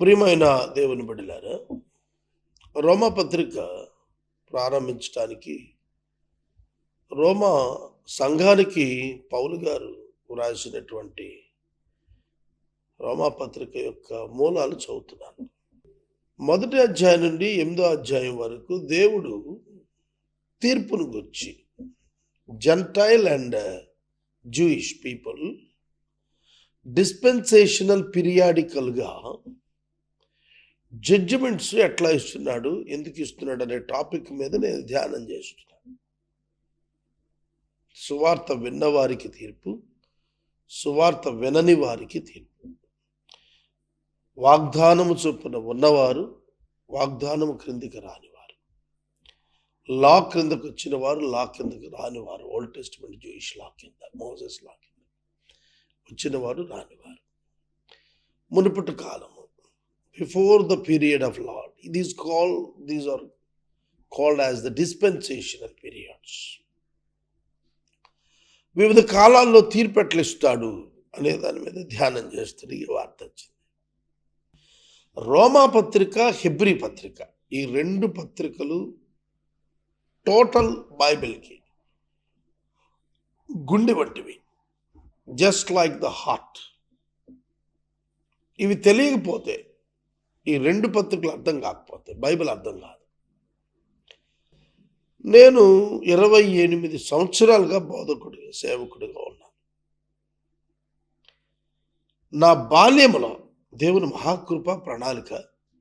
ప్రియమైన దేవుని బిడ్డలారా రోమపత్రిక ప్రారంభించడానికి రోమా సంఘానికి పౌలు గారు వ్రాసినటువంటి రోమాపత్రిక యొక్క మూలాలు చదువుతున్నాను. మొదటి అధ్యాయం నుండి ఎనిమిదో అధ్యాయం వరకు దేవుడు తీర్పును గుర్చి gentile and Jewish people dispensational పీరియాడికల్గా judgments ఎట్లా ఇస్తున్నాడు ఎందుకు ఇస్తున్నాడు అనే టాపిక్ మీద నేను ధ్యానం చేస్తున్నాను. సువార్త విన్నవారికి తీర్పు సువార్త వినని వారికి తీర్పు. వాగ్దానము చొప్పున ఉన్నవారు వాగ్దానము క్రిందికి రానివారు. లా క్రిందకు వచ్చిన వారు లా కిందకు రానివారు. ఓల్డ్ టెస్ట్మెంట్ జూయిష్ లా కింద మోజెస్ లా కింద. వచ్చినవారు రానివారు. మునుపటి కాలం. Before the period of law ఇది is call these are called as the dispensational periods వివిధ కాలాల్లో తీర్పు ఇస్తాడు అనే దాని మీద ధ్యానం చేస్తుంది ఈ వార్త వచ్చింది. రోమా పత్రిక హెబ్రి పత్రిక ఈ రెండు పత్రికలు టోటల్ బైబిల్కి గుండె వంటివి జస్ట్ లైక్ ద హార్ట్. ఇవి తెలియకపోతే ఈ రెండు పత్రికలు అర్థం కాకపోతే బైబిల్ అర్థం కాదు. నేను ఇరవై ఎనిమిది సంవత్సరాలుగా బోధకుడిగా సేవకుడిగా ఉన్నాను. నా బాల్యములో దేవుని మహాకృప ప్రణాళిక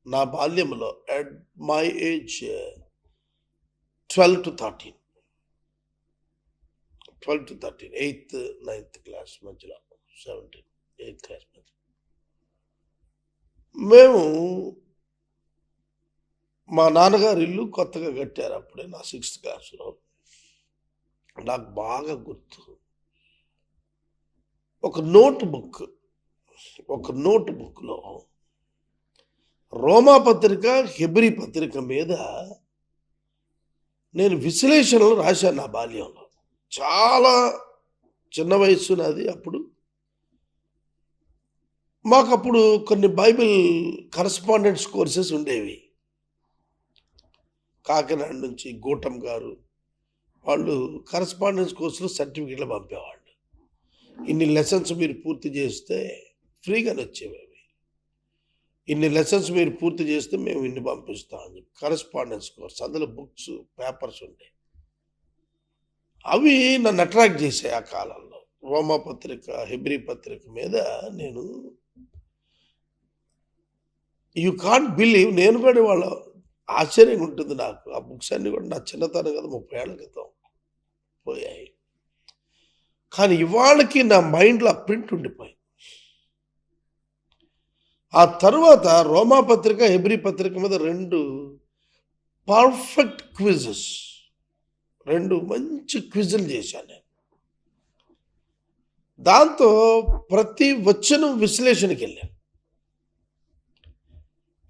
నా బాల్యములో at my age twelve to thirteen twelve to thirteen eighth ninth class మధ్యలో సెవెంటీన్ ఎయిత్ క్లాస్ మధ్యలో. మేము మా నాన్నగారు ఇల్లు కొత్తగా కట్టారు అప్పుడే నా సిక్స్త్ క్లాస్లో. నాకు బాగా గుర్తు. ఒక నోట్ బుక్ ఒక నోట్ బుక్లో రోమా పత్రిక హెబ్రి పత్రిక మీద నేను విశ్లేషణలు రాశాను నా బాల్యంలో. చాలా చిన్న వయస్సు నాది అప్పుడు. మాకు అప్పుడు కొన్ని బైబిల్ కరస్పాండెన్స్ కోర్సెస్ ఉండేవి. కాకినాడ నుంచి గూటం గారు వాళ్ళు కరస్పాండెన్స్ కోర్సులో సర్టిఫికెట్లు పంపేవాళ్ళు. ఇన్ని లెసన్స్ మీరు పూర్తి చేస్తే ఫ్రీగానే వచ్చేవి ఇన్ని లెసన్స్ మీరు పూర్తి చేస్తే మేము ఇన్ని పంపిస్తాం అని చెప్పి కరస్పాండెన్స్ కోర్స్ అందులో బుక్స్ పేపర్స్ ఉండే. అవి నన్ను అట్రాక్ట్ చేసాయి ఆ కాలంలో. రోమా పత్రిక హెబ్రి పత్రిక మీద నేను యూ కాంట్ బిలీవ్ నేను కూడా వాళ్ళ ఆశ్చర్యంగా ఉంటుంది నాకు. ఆ బుక్స్ అన్ని కూడా నా చిన్నతనం కదా ముప్పై ఏళ్ళ క్రితం పోయాయి. కానీ ఇవాళకి నా మైండ్లో ఆ ప్రింట్ ఉండిపోయింది. ఆ తర్వాత రోమా పత్రిక హెబ్రి పత్రిక మీద రెండు పర్ఫెక్ట్ క్విజెస్ రెండు మంచి క్విజులు చేశాను నేను. దాంతో ప్రతి వచనం విశ్లేషణకి వెళ్ళాను.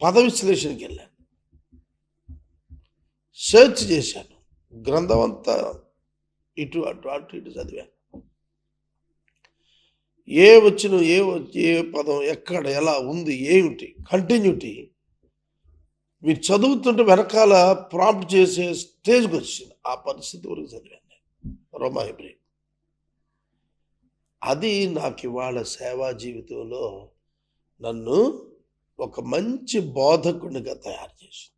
పద విశ్లేషణకి వెళ్ళాను. సెర్చ్ చేశాను. గ్రంథం అంతా ఇటు అటు అటు ఇటు చదివాను. ఏ వచ్చిన ఏ ఏ పదం ఎక్కడ ఎలా ఉంది ఏమిటి కంటిన్యూటీ మీరు చదువుతుంటే వెనకాల ప్రాంప్ట్ చేసే స్టేజ్కి వచ్చింది. ఆ పరిస్థితి వరకు చదివాను నేను. రోమా హెబ్రి అది నాకు ఇవాళ సేవా జీవితంలో నన్ను ఒక మంచి బోధకునిగా తయారు చేసింది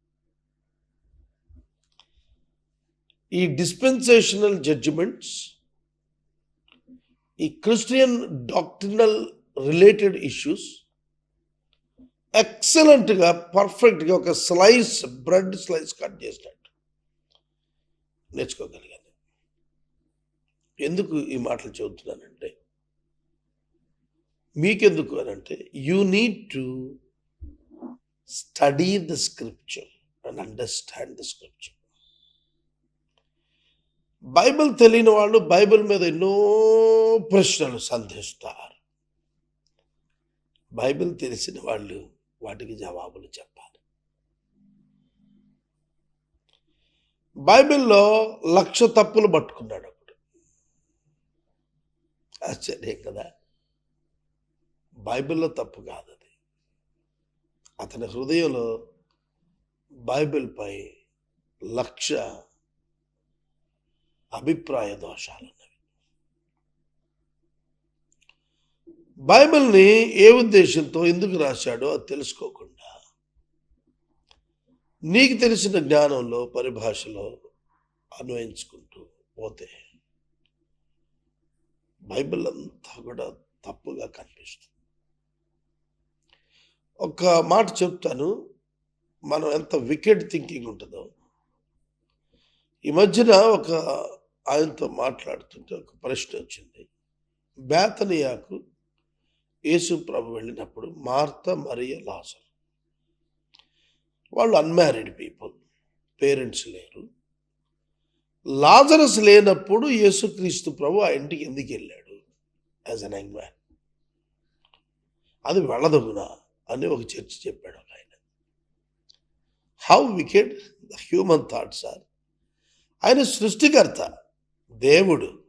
ఈ డిస్పెన్సేషనల్ జడ్జిమెంట్స్ ఈ క్రిస్టియన్ డాక్టరినల్ రిలేటెడ్ ఇష్యూస్ ఎక్సలెంట్గా పర్ఫెక్ట్గా ఒక స్లైస్ బ్రెడ్ స్లైస్ కట్ చేసినట్టు నేర్చుకోగలిగాను. ఎందుకు ఈ మాటలు చెబుతున్నానంటే మీకెందుకు అనంటే you need to study the scripture and understand the scripture Bible తెలియని వాళ్ళు బైబిల్ మీద ఎన్నో ప్రశ్నలు సంధిస్తారు. బైబిల్ తెలిసిన వాళ్ళు వాటికి జవాబులు చెప్పాలి. బైబిల్లో లక్ష తప్పులు పట్టుకున్నాడు అప్పుడు. ఆశ్చర్యం కదా? బైబిల్లో తప్పు కాదు అతని హృదయంలో బైబిల్పై లక్ష అభిప్రాయ దోషాలు ఉన్నవి. బైబిల్ని ఏ ఉద్దేశంతో ఎందుకు రాశాడో అది తెలుసుకోకుండా నీకు తెలిసిన జ్ఞానంలో పరిభాషలో అన్వయించుకుంటూ పోతే బైబిల్ అంతా కూడా తప్పుగా కనిపిస్తుంది. ఒక మాట చెప్తాను. మనం ఎంత వికెట్ థింకింగ్ ఉంటుందో. ఈ మధ్యన ఒక ఆయనతో మాట్లాడుతుంటే ఒక ప్రశ్న వచ్చింది. బేతనియాకు యేసు ప్రభు వెళ్ళినప్పుడు మార్త మరియ లాజర్. వాళ్ళు అన్మ్యారీడ్ పీపుల్ పేరెంట్స్ లేరు. లాజరస్ లేనప్పుడు యేసుక్రీస్తు ప్రభు ఆ ఇంటికి ఎందుకు వెళ్ళాడు? As an young man. అది వెళ్ళదగునా? అని ఒక చర్చ చెప్పాడు ఒక ఆయన. How wicked the human thoughts are ఆయన సృష్టికర్త దేవుడు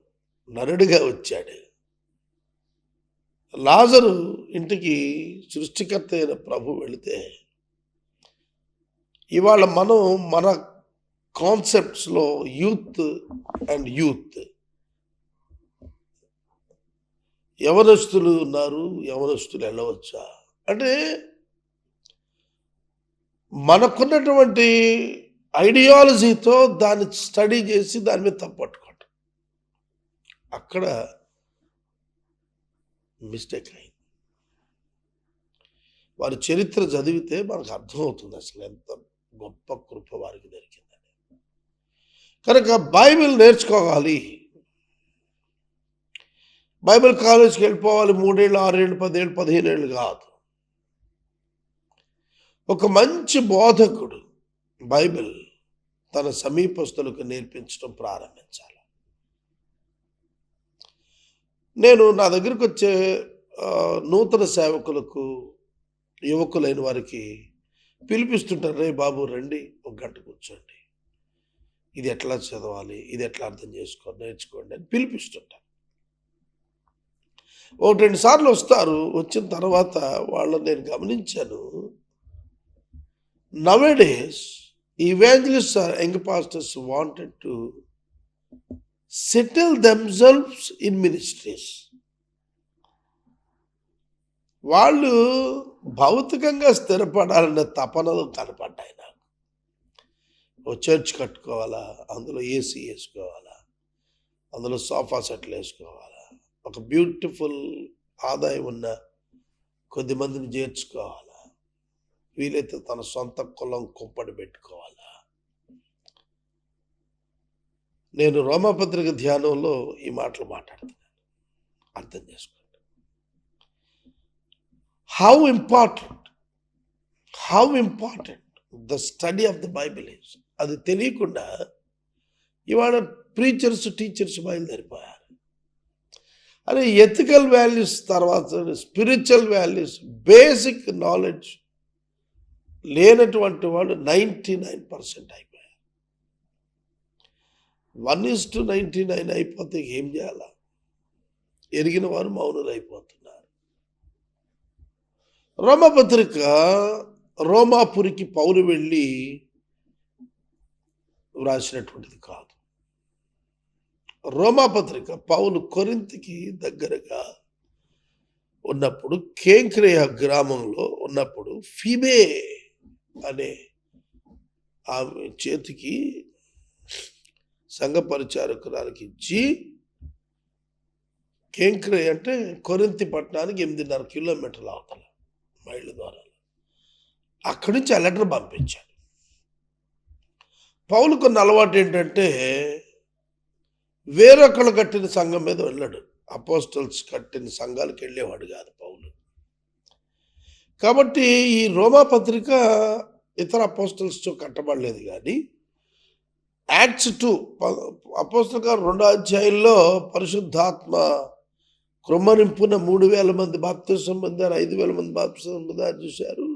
నరుడిగా వచ్చాడు. లాజరు ఇంటికి సృష్టికర్త అయిన ప్రభు వెళితే ఇవాళ మనం మన కాన్సెప్ట్స్లో యూత్ అండ్ యూత్ యవనస్తులు ఉన్నారు యవనస్తులు వెళ్ళవచ్చా అంటే మనకున్నటువంటి ఐడియాలజీతో దాన్ని స్టడీ చేసి దాని మీద తప్పట్టుకోవటం అక్కడ మిస్టేక్ అయింది. వారి చరిత్ర చదివితే మనకు అర్థమవుతుంది అసలు ఎంత గొప్ప కృప వారికి దొరికిందని. కనుక బైబిల్ నేర్చుకోవాలి. బైబిల్ కాలేజ్కి వెళ్ళిపోవాలి మూడేళ్ళు ఆరేళ్ళు పదేళ్ళు పదిహేను ఏళ్ళు కాదు. ఒక మంచి బోధకుడు బైబిల్ తన సమీపస్తులకు నేర్పించడం ప్రారంభించాలి. నేను నా దగ్గరికి వచ్చే నూతన సేవకులకు యువకులైన వారికి పిలిపిస్తుంటారు రే బాబు రండి ఒక గంట కూర్చోండి. ఇది ఎట్లా చదవాలి? ఇది ఎట్లా అర్థం చేసుకోండి నేర్చుకోండి అని పిలిపిస్తుంటారు ఒకటి రెండు సార్లు వస్తారు. వచ్చిన తర్వాత వాళ్ళని నేను గమనించాను. Nowadays evangelists are young pastors wanted to settle themselves in ministries. వాళ్ళు భౌతికంగా స్థిరపడాలనే తపనలు కనపడ్డాయి నాకు. ఓ చర్చ్ కట్టుకోవాలా అందులో ఏసీ వేసుకోవాలా అందులో సోఫా సెట్లు వేసుకోవాలా ఒక బ్యూటిఫుల్ ఆదాయం ఉన్న కొద్ది మందిని చేర్చుకోవాలి. వీలైతే తన సొంత కులం కుంపడి పెట్టుకోవాలా? నేను రోమపత్రిక ధ్యానంలో ఈ మాటలు మాట్లాడుతున్నాను. అర్థం చేసుకోండి. How important how important the study of the Bible is అది తెలియకుండా ఇవాళ ప్రీచర్స్ టీచర్స్ బయలుదేరిపోయారు. అదే ఎథికల్ వాల్యూస్ తర్వాత స్పిరిచువల్ వాల్యూస్ బేసిక్ నాలెడ్జ్ లేనటువంటి వాళ్ళు నైంటీ నైన్ పర్సెంట్ అయిపోయారు. One is to ninety nine అయిపోతే ఏం చేయాలా? ఎరిగిన వారు మౌనులు అయిపోతున్నారు రోమపత్రిక రోమాపురికి పౌరు వెళ్ళి వ్రాసినటువంటిది కాదు. రోమాపత్రిక పౌలు కొరింతికి దగ్గరగా ఉన్నప్పుడు కేంక్రేయ గ్రామంలో ఉన్నప్పుడు ఫిబే అనే ఆమె చేతికి సంఘ పరిచారకురాలకి ఇచ్చి కేంక్రే అంటే కొరింతి పట్టణానికి ఎనిమిదిన్నర కిలోమీటర్ల అవతల మైళ్ళ ద్వారా అక్కడి నుంచి ఆ లెటర్ పంపించాడు. పౌలుకున్న అలవాటు ఏంటంటే వేరొకళ్ళు కట్టిన సంఘం మీద వెళ్ళాడు. అపోస్టల్స్ కట్టిన సంఘాలకు వెళ్ళేవాడు కాదు పౌలు. కాబట్టి ఈ రోమా పత్రిక ఇతర అపోస్టల్స్తో కట్టబడలేదు కానీ యాక్ట్స్ టూ అపోస్తక రెండో అధ్యాయంలో పరిశుద్ధాత్మ కృమ్మరింపున మూడు వేల మంది బాప్తిసం పొందారు ఐదు వేల మంది బాప్తిసం పొందారు చూశారు.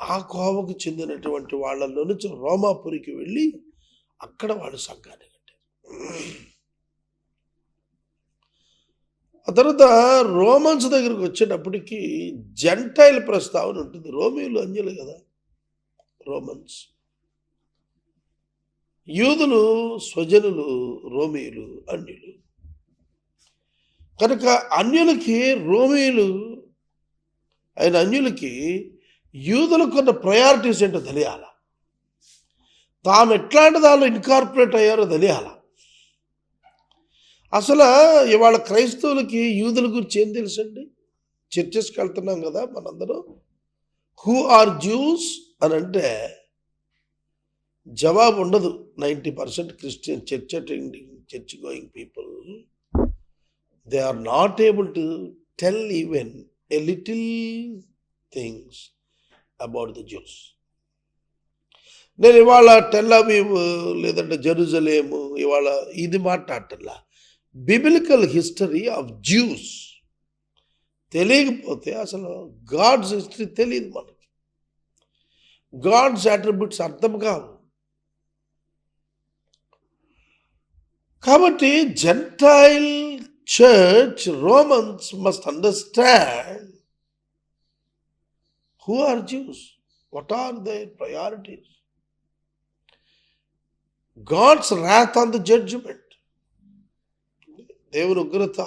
ఆ కోవకు చెందినటువంటి వాళ్ళలో నుంచి రోమాపురికి వెళ్ళి అక్కడ వాళ్ళు సంఘాన్ని కట్టారు. ఆ తర్వాత రోమన్స్ దగ్గరికి వచ్చేటప్పటికి జంటైల్ ప్రస్తావన ఉంటుంది. రోమియోలు అంజలు కదా రోమన్స్. యూదులు స్వజనులు రోమియులు అన్యులు. కనుక అన్యులకి రోమియులు అయిన అన్యులకి యూదులకు ఉన్న ప్రయారిటీస్ ఏంటో తెలియాల? తాము ఎట్లాంటి దానిలో ఇన్కార్పొరేట్ అయ్యారో తెలియాలా? అసలు ఇవాళ క్రైస్తవులకి యూదుల గురించి ఏం తెలుసండి? చర్చెస్కి వెళ్తున్నాం కదా మనందరం. హూ ఆర్ జ్యూస్ అని అంటే జవాబు ఉండదు. Ninety percent Christian church attending church going people. They are not able to tell even a little things about the Jews నేను ఇవాళ టెల్ అవీవ్ లేదంటే జెరూజలేము ఇవాళ ఇది మాట్లాడటంలా? బిబిలికల్ హిస్టరీ ఆఫ్ జ్యూస్ తెలియకపోతే అసలు గాడ్స్ హిస్టరీ తెలియదు మనకి గాడ్స్ అట్రిబ్యూట్స్ అర్థం కావు కాబట్టి gentile church Romans must understand who are Jews what are they priorities God's wrath on the judgment దేవుని ఉగ్రత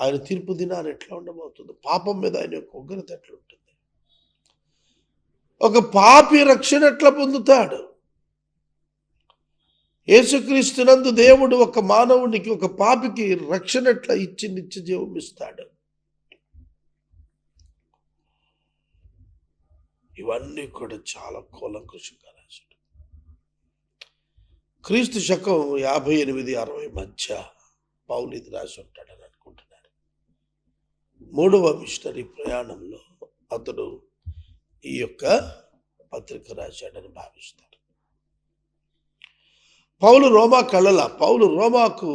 ఆయన తీర్పు దినాన్ని ఎట్లా ఉండబోతుంది? పాపం మీద ఆయన యొక్క ఉగ్రత ఎట్లా ఉంటుంది ఒక పాపి రక్షణ ఎట్లా పొందుతాడు? యేసుక్రీస్తునందు దేవుడు ఒక మానవునికి ఒక పాపికి రక్షణ ఎట్లా ఇచ్చి నిత్య జీవం ఇస్తాడు? ఇవన్నీ కూడా చాలా కూలంకుషంగా రాశాడు. క్రీస్తు శకం యాభై ఎనిమిది అరవై మధ్య పౌలు ఇది రాసి ఉంటాడని అనుకుంటున్నాను మూడవ మిషనరీ ప్రయాణంలో అతడు ఈ యొక్క పత్రిక రాశాడని భావిస్తాడు పౌలు రోమా కళ్ళల పౌలు రోమాకు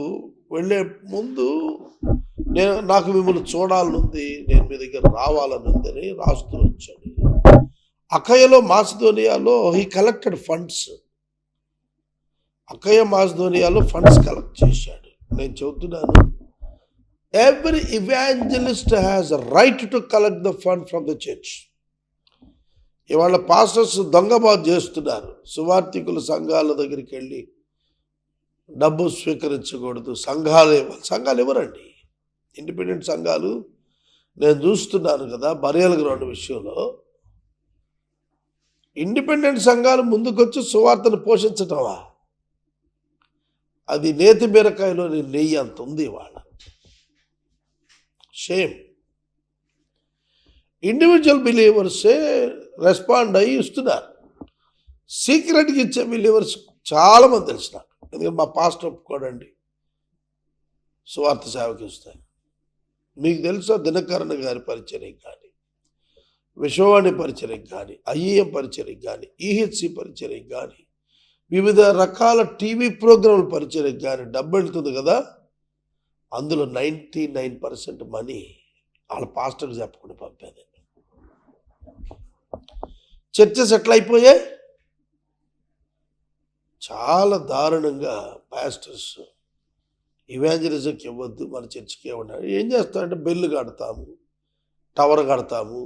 వెళ్ళే ముందు నేను నాకు మిమ్మల్ని చూడాలనుంది నేను మీ దగ్గర రావాలనుందని రాస్తూ వచ్చాడు. అకయలో మాసిధోనియాలో హీ కలెక్టెడ్ ఫండ్స్. అకయ మాసిధోనియాలో ఫండ్స్ కలెక్ట్ చేశాడు. నేను చెబుతున్నాను every evangelist has right to collect the fund from the church ఇవాళ పాస్టర్స్ దొంగబాద్ చేస్తున్నారు. సువార్థికుల సంఘాల దగ్గరికి వెళ్ళి డబ్బు స్వీకరించకూడదు. సంఘాలు ఇవ్వాలి. సంఘాలు ఇవ్వరండి ఇండిపెండెంట్ సంఘాలు? నేను చూస్తున్నాను కదా బరియల్ గ్రౌండ్ విషయంలో. ఇండిపెండెంట్ సంఘాలు ముందుకొచ్చి సువార్తను పోషించటమా? అది నేతి బీరకాయలోని నెయ్యి అంత ఉంది ఇవాళ. షేమ్ ఇండివిజువల్ బిలీవర్సే రెస్పాండ్ అయ్యి ఇస్తున్నారు. సీక్రెట్గా ఇచ్చే బిలీవర్స్ చాలామంది తెలిసిన నాకు ఎందుకంటే మా పాస్టర్ ఒప్పుకోడండి. సువార్త సేవకి ఇస్తాయి మీకు తెలుసా దినకరణ గారి పరిచయం కానీ విశ్వవాణి పరిచయం కానీ ఐఏఎం పరిచయం కానీ ఈహెచ్సి పరిచయం కానీ వివిధ రకాల టీవీ ప్రోగ్రాంలు పరిచయం కానీ డబ్బు వెళ్తుంది కదా. అందులో నైంటీ నైన్ పర్సెంట్ మనీ వాళ్ళ పాస్టర్కి చెప్పకుండా పంపేది చర్చస్ ఎట్లా అయిపోయాయి చాలా దారుణంగా పాస్టర్స్ ఇవాంజలిజంకి ఇవ్వద్దు మన చర్చికి ఇవ్వండి ఏం చేస్తామంటే బెల్లు కడతాము టవర్ కడతాము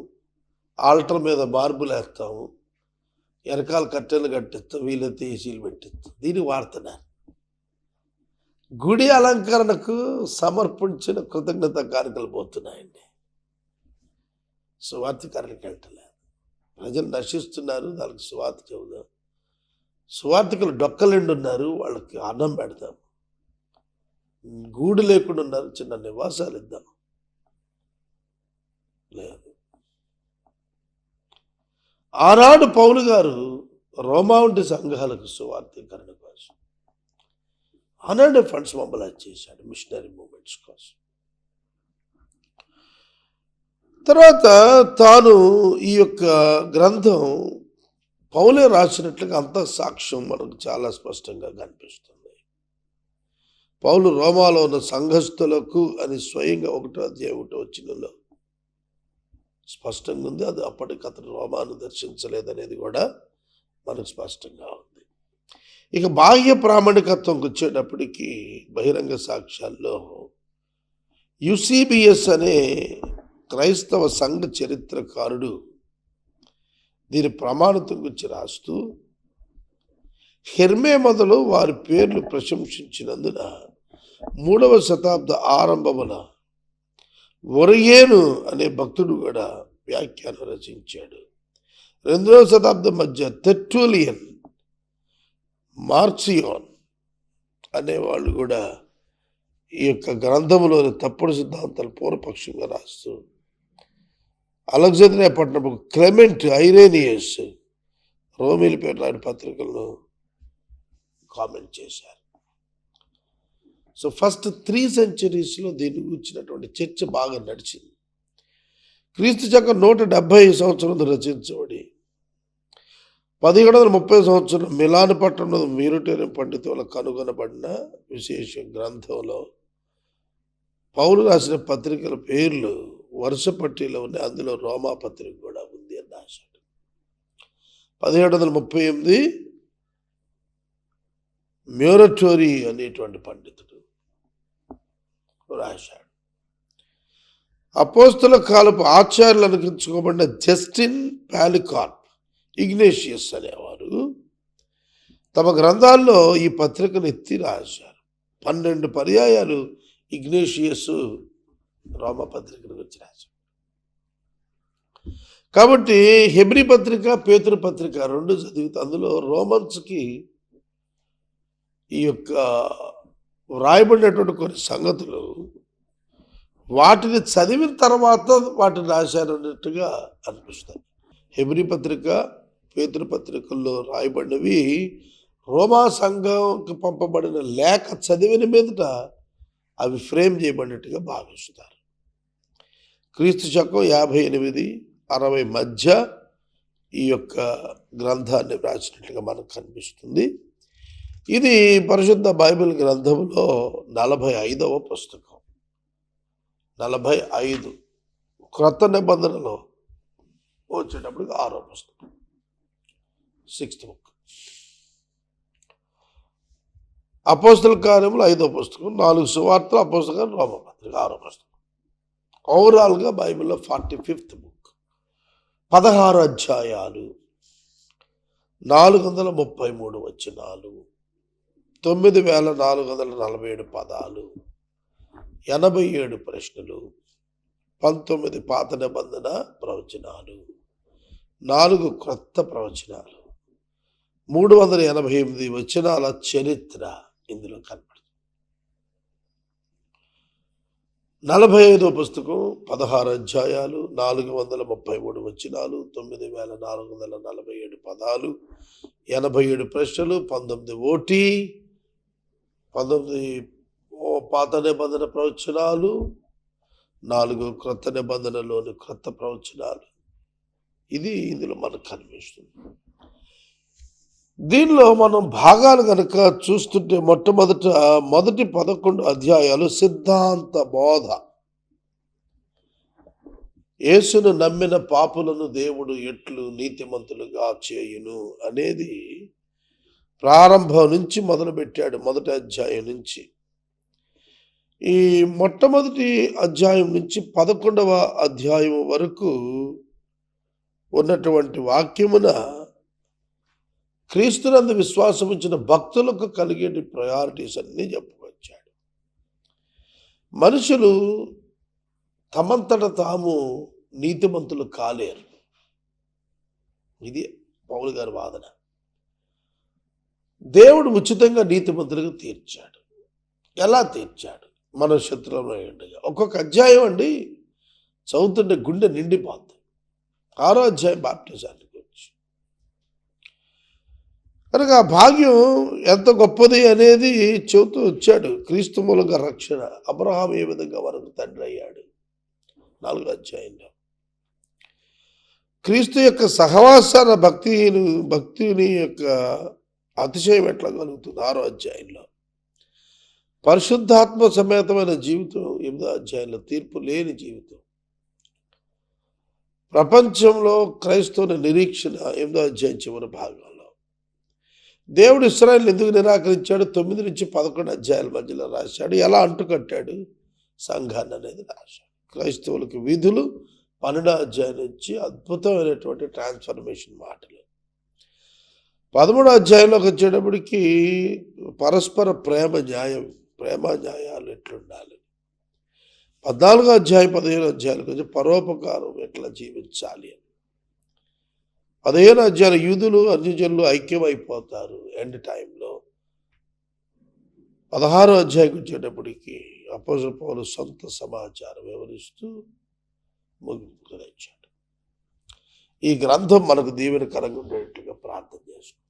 ఆల్టర్ మీద మార్బుల్ వేస్తాము వెనకాల కట్టెలు కట్టిస్తాం వీలైతే ఏసీలు పెట్టిస్తాం. దీన్ని వాడుతున్నారు గుడి అలంకరణకు సమర్పించిన కృతజ్ఞత కానుకలు పోతున్నాయండి. సువార్థికారులకు వెళ్ళటలేదు. ప్రజలు నశిస్తున్నారు దానికి సువార్త చెబుదాం. సువార్థికులు డొక్కలెండు ఉన్నారు వాళ్ళకి అన్నం పెడదాం. గూడు లేకుండా ఉన్నారు చిన్న నివాసాలు ఇద్దాం. లేదు. ఆనాడు పౌలు గారు రోమా వంటి సంఘాలకు సువార్థీకరణ కోసం ఆనాడు ఫండ్స్ మొబలైజ్ చేశాడు మిషనరీ మూమెంట్స్ కోసం. తర్వాత తాను ఈ యొక్క గ్రంథం పౌలే రాసినట్లుగా అంత సాక్ష్యం మనకు చాలా స్పష్టంగా కనిపిస్తుంది. పౌలు రోమాలో ఉన్న సంఘస్థులకు అని స్వయంగా ఒకటో అధ్యాయం ఒకటో వచ్చినలో స్పష్టంగా ఉంది. అది అప్పటికి అతను రోమాను దర్శించలేదనేది కూడా మనకు స్పష్టంగా ఉంది. ఇక బాహ్య ప్రామాణికత్వంకి వచ్చేటప్పటికి బహిరంగ సాక్ష్యాల్లో యుసిబిఎస్ అనే క్రైస్తవ సంఘ చరిత్రకారుడు దీని ప్రమాణతం గురించి రాస్తూ హెర్మే మొదలు వారి పేర్లు ప్రశంసించినందున మూడవ శతాబ్ద ఆరంభమున ఒరయేను అనే భక్తుడు కూడా వ్యాఖ్యానం రచించాడు. రెండవ శతాబ్దం మధ్య తెర్టూలియన్ మార్చియోన్ అనేవాళ్ళు కూడా ఈ యొక్క గ్రంథంలోని తప్పుడు సిద్ధాంతాలు పూర్వపక్షంగా రాస్తూ అలెగ్జాండ్రియా పట్టణపు క్లెమెంట్ ఐరేనియస్ రోమిల్ పేరు పత్రికలను కామెంట్ చేశారు. సో ఫస్ట్ త్రీ సెంచరీస్లో దీని గురించినటువంటి చర్చ బాగా నడిచింది. క్రీస్తు చక్ర నూట డెబ్భై సంవత్సరం రచించబడి పదిహేడు వందల ముప్పై సంవత్సరం మిలాన్ పట్టణంలో మీరుటేరియం పండితుల కనుగొనబడిన విశేష గ్రంథంలో పౌలు రాసిన పత్రికల పేర్లు వరుస పట్టీలో ఉన్నాయి. అందులో రోమా పత్రిక కూడా ఉంది అని రాశాడు. పదిహేడు వందల ముప్పై ఎనిమిది మ్యూరటోరీ అనేటువంటి పండితుడు. రాశాడు. అపోస్తుల కాలపు ఆచార్యులు అనిపించుకోబడిన జస్టిన్ పాలికార్ప్ ఇగ్నేషియస్ అనేవారు తమ గ్రంథాల్లో ఈ పత్రికను ఎత్తి రాశారు. పన్నెండు పర్యాయాలు ఇగ్నేషియస్ రోమ పత్రికను గురించి రాశారు. కాబట్టి హెబ్రి పత్రిక పేతురు పత్రిక రెండు చదివితే అందులో రోమన్స్కి ఈ యొక్క వ్రాయబడినటువంటి కొన్ని సంగతులు వాటిని చదివిన తర్వాత వాటిని రాశారు అన్నట్టుగా అనిపిస్తుంది. హెబ్రి పత్రిక పేతురు పత్రికల్లో రాయబడినవి రోమా సంఘంకి పంపబడిన లేఖ చదివిన మీదట అవి ఫ్రేమ్ చేయబడినట్టుగా భావిస్తారు క్రీస్తు శకం యాభై ఎనిమిది అరవై మధ్య ఈ యొక్క గ్రంథాన్ని వ్రాసినట్లుగా మనకు కనిపిస్తుంది. ఇది పరిశుద్ధ బైబిల్ గ్రంథంలో నలభై ఐదవ పుస్తకం. నలభై ఐదు. క్రొత్త నిబంధనలో వచ్చేటప్పుడు ఆరో పుస్తకం. సిక్స్త్ బుక్ అపోస్తల కార్యములు ఐదో పుస్తకం నాలుగు సువార్తలు అపోస్తకం రోమ పత్రిక ఆరో పుస్తకం. ఓవరాల్గా బైబిల్లో ఫార్టీ ఫిఫ్త్ బుక్ పదహారు అధ్యాయాలు నాలుగు వందల ముప్పై మూడు వచనాలు తొమ్మిది వేల నాలుగు వందల నలభై ఏడు పదాలు ఎనభై ఏడు ప్రశ్నలు పంతొమ్మిది పాత నిబంధన ప్రవచనాలు నాలుగు క్రొత్త ప్రవచనాలు మూడు వందల ఎనభై ఎనిమిది వచనాల చరిత్ర ఇందులో కనపడుతుంది నలభై ఐదో పుస్తకం పదహారు అధ్యాయాలు నాలుగు వందల ముప్పై మూడు వచనాలు తొమ్మిది వేల నాలుగు వందల నలభై ఏడు పదాలు ఎనభై ఏడు ప్రశ్నలు పంతొమ్మిది ఓటీ పంతొమ్మిది ఓ పాత నిబంధన ప్రవచనాలు నాలుగు క్రొత్త నిబంధనలోని క్రొత్త ప్రవచనాలు. ఇది ఇందులో మనకు కనిపిస్తుంది. దీనిలో మనం భాగాలు కనుక చూస్తుంటే మొట్టమొదట మొదటి పదకొండు అధ్యాయాలు సిద్ధాంత బోధ. యేసును నమ్మిన పాపులను దేవుడు ఎట్లు నీతిమంతులుగా చేయును అనేది ప్రారంభం నుంచి మొదలుపెట్టాడు మొదటి అధ్యాయం నుంచి. ఈ మొట్టమొదటి అధ్యాయం నుంచి పదకొండవ అధ్యాయం వరకు ఉన్నటువంటి వాక్యమున క్రీస్తునందు విశ్వాసం ఇచ్చిన భక్తులకు కలిగే ప్రయారిటీస్ అన్నీ చెప్పుకొచ్చాడు. మనుషులు తమంతట తాము నీతిమంతులు కాలేరు. ఇది పౌలు గారి వాదన. దేవుడు ఉచితంగా నీతిమంతులుగా తీర్చాడు. ఎలా తీర్చాడు? మన శత్రువులో ఉండగా ఒక్కొక్క అధ్యాయం అండి చదువుతుంటే గుండె నిండిపోద్ది. ఆరో అధ్యాయం బాప్టిజాన్ని గురించి కనుక ఆ భాగ్యం ఎంత గొప్పది అనేది చెబుతూ వచ్చాడు. క్రీస్తు మూలంగా రక్షణ. అబ్రహాం ఏ విధంగా వరకు తండ్రి అయ్యాడు? నాలుగో అధ్యాయంలో. క్రీస్తు యొక్క సహవాసాన భక్తిని భక్తిని యొక్క అతిశయం ఎట్లా కలుగుతుంది? ఆరో అధ్యాయంలో. పరిశుద్ధాత్మ సమేతమైన జీవితం ఎనిమిదో అధ్యాయంలో తీర్పు లేని జీవితం. ప్రపంచంలో క్రైస్తవుని నిరీక్షణ ఎనిమిదో అధ్యాయం చివరి భాగంలో. దేవుడు ఇస్రాయల్ ఎందుకు నిరాకరించాడు? తొమ్మిది నుంచి పదకొండు అధ్యాయాల మధ్యలో రాశాడు. ఎలా అంటుకట్టాడు? సంఘాన్ని అనేది రాశాడు. క్రైస్తవులకు విధులు పన్నెండో అధ్యాయం నుంచి అద్భుతమైనటువంటి ట్రాన్స్ఫర్మేషన్ మాటలు. పదమూడో అధ్యాయంలోకి వచ్చేటప్పటికి పరస్పర ప్రేమ న్యాయం ప్రేమ న్యాయాలు ఎట్లుండాలి? పద్నాలుగో అధ్యాయం పదిహేను అధ్యాయాలకు వచ్చి పరోపకారం ఎట్లా జీవించాలి అని. పదిహేను అధ్యాయాల యూదులు అన్యజనులు ఐక్యమైపోతారు ఎండ్ టైంలో. పదహారో అధ్యాయం వచ్చేటప్పటికి అపోజల్ పౌలు సొంత సమాచారం వివరిస్తూ ముగింపుకు ఈ గ్రంథం మనకు దీవెనకరంగా ఉండేట్టుగా ప్రార్థన చేసుకుంటాం